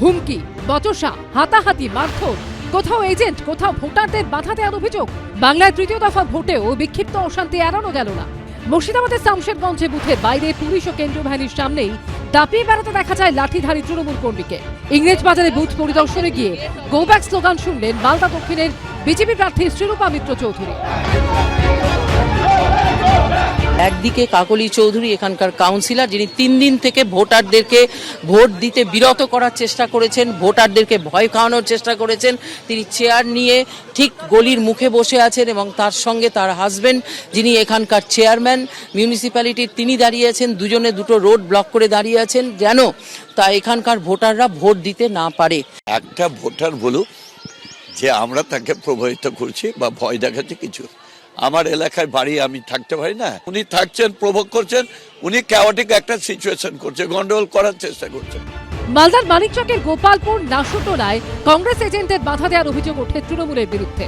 হুমকি, বচসা, হাতাহাতি, মারধর। কোথাও এজেন্ট, কোথাও ভোটারদের বাধা দেওয়ার অভিযোগ। বাংলায় তৃতীয় দফা ভোটেও বিক্ষিপ্ত অশান্তি এড়ানো গেল না। মুর্শিদাবাদের শামশেরগঞ্জে বুথের বাইরে পুলিশ ও কেন্দ্রীয় বাহিনীর সামনেই দাপিয়ে বেড়াতে দেখা যায় লাঠিধারী তৃণমূল কর্মীকে। ইংরেজ বাজারে বুথ পরিদর্শনে গিয়ে গো ব্যাক স্লোগান শুনলেন মালদা দক্ষিণের বিজেপি প্রার্থী শ্রীরূপা মিত্র চৌধুরী। একদিকে কাকলি চৌধুরী এখানকার কাউন্সিলর যিনি তিন দিন থেকে ভোটারদেরকে ভোট দিতে বিরত করার চেষ্টা করেছেন ভোটারদেরকে ভয় খাওয়ানোর চেষ্টা করেছেন তিনি চেয়ার নিয়ে ঠিক গলির মুখে বসে আছেন এবং তার সঙ্গে তার হাজবেন্ড যিনি এখানকার চেয়ারম্যান মিউনিসিপ্যালিটির তিনি দাঁড়িয়ে আছেন দুজনে দুটো রোড ব্লক করে দাঁড়িয়ে আছেন যেন তা এখানকার ভোটাররা ভোট দিতে না পারে। একটা ভোটার বলুক যে আমরা তাকে প্রভাবিত করছি বা ভয় দেখাচ্ছি কিছু। আমার এলাকায় বাড়ি আমি থাকতে পারি না। উনি থাকছেন, প্রভোগ করছেন, উনি ক্যাওটিক একটা সিচুয়েশন করছে, গন্ডগোল করার চেষ্টা করছেন মালদার মানিকচকের গোপালপুর নাসুটোলায় কংগ্রেস এজেন্টের বাধা দেওয়ার অভিযোগ ওঠে তৃণমূলের বিরুদ্ধে।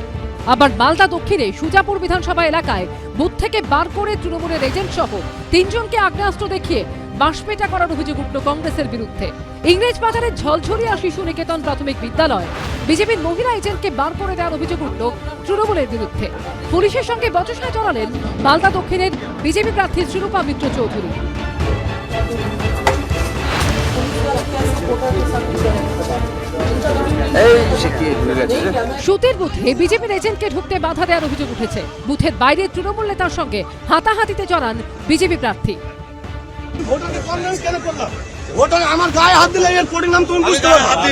আবার মালদা দক্ষিণে সুজাপুর বিধানসভা এলাকায় বুথ থেকে বার করে তৃণমূলের এজেন্ট সহ তিনজনকে আগ্নেয়াস্ত্র দেখিয়ে বাঁশপেটা করার অভিযোগ উঠল কংগ্রেসের বিরুদ্ধে। ইংরেজ বাজারের ঝলঝরিয়া শিশু নিকেতন প্রাথমিক বিদ্যালয় বিজেপির মহিলা এজেন্টকে বার করে দেওয়ার অভিযোগ উঠল তৃণমূলের বিরুদ্ধে। পুলিশের সঙ্গে বচসায় জড়ালেন মালদা দক্ষিণের বিজেপি প্রার্থী শ্রীরূপা মিত্র চৌধুরী। সুতির বুথে বিজেপির এজেন্টকে ঢুকতে বাধা দেওয়ার অভিযোগ উঠেছে। বুথের বাইরে তৃণমূল নেতার সঙ্গে হাতাহাতিতে জড়ান বিজেপি প্রার্থী। ভোটারকে কেন করলাম? ভোটার আমার গায়ে হাত দিলে এর পরিণাম তুমি বুঝতে পারবে।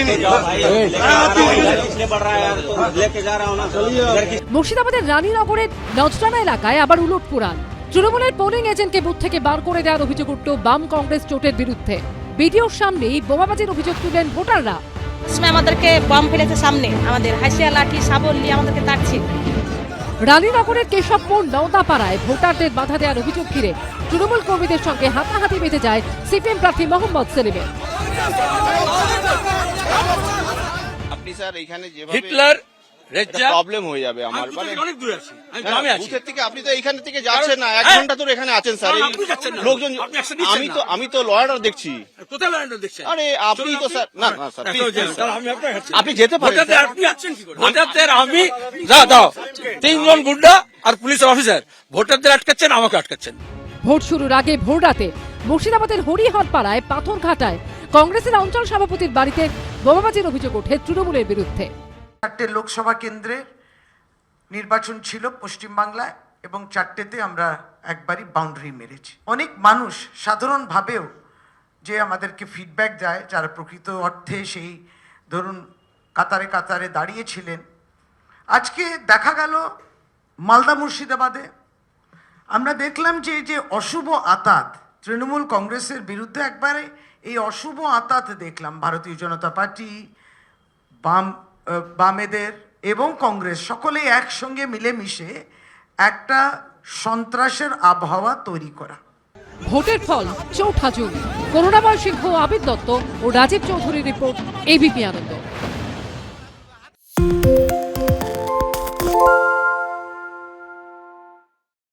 মুর্শিদাবাদের রানীনগরের নজরানা এলাকায় আবার উলট পুরাণ। তৃণমূলের পোলিং এজেন্টকে বুথ থেকে বার করে দেওয়ার অভিযোগ উঠল বাম কংগ্রেস জোটের বিরুদ্ধে। বিডিওর সামনেই বোমাবাজির অভিযোগ তুললেন ভোটাররা। আমাদেরকে বম ফেলেছে সামনে। আমাদের হাসিয়া লাঠি সাবল নিয়ে আমাদেরকে তাকছে রানীনগরের কেশবপুর নওদাপাড়ায় ভোটারদের বাধা দেওয়ার অভিযোগ ঘিরে তৃণমূল কর্মীদের সঙ্গে হাতাহাতি বেঁধে যায় সিপিএম প্রার্থী মোহাম্মদ সেলিমের। আপনি স্যার এখানে যেভাবে হিটলার প্রবলেম হয়ে যাবে আমার। মানে অনেক দূরে আছি। আমি গ্রামে আছি। বুথের থেকে আপনি তো এখান থেকে যাচ্ছেন না এক হ্যাঁ। ঘণ্টা ধরে এখানে আছেন স্যার। লোকজন আমি তো আমি তো লয়ার দেখছি। কোথায় ল্যান্ডার দেখছেন? আরে আপনি তো স্যার না না স্যার please, please, স্যার। আমি আপনি যেতে পারেন। আপনি আছেন কি করে? ভোটারদের আমি যা দাও তিনজন গুন্ডা আর পুলিশ অফিসার ভোটারদের আটকাচ্ছেন আমাকে আটকাচ্ছেন। ভোট শুরুর আগে ভোর রাতে মুর্শিদাবাদের হরিহর পাড়ায় পাথরঘাটায় কংগ্রেসের অঞ্চল সভাপতির বাড়িতে বোমাবাজির অভিযোগ ওঠে তৃণমূলের বিরুদ্ধে। চারটে লোকসভা কেন্দ্রের নির্বাচন ছিল পশ্চিমবাংলায় এবং চারটেতে আমরা একবারই বাউন্ডারি মেরেছি। অনেক মানুষ সাধারণভাবেও যে আমাদেরকে ফিডব্যাক দেয়, যারা প্রকৃত অর্থে সেই ধরুন কাতারে কাতারে দাঁড়িয়েছিলেন। আজকে দেখা গেল মালদা মুর্শিদাবাদে। আমরা দেখলাম যে যে অশুভ আতাত, তৃণমূল কংগ্রেসের বিরুদ্ধে একবারে এই অশুভ আতাত দেখলাম। ভারতীয় জনতা পার্টি বাম বামেদের এবং কংগ্রেস সকলে একসঙ্গে মিলেমিশে একটা সন্ত্রাসের আবহাওয়া তৈরি করা। ভোটের ফল চৌঠা জুন। করুণাময় সিংহ, আবির দত্ত ও রাজীব চৌধুরীর রিপোর্ট এবিপি আনন্দ।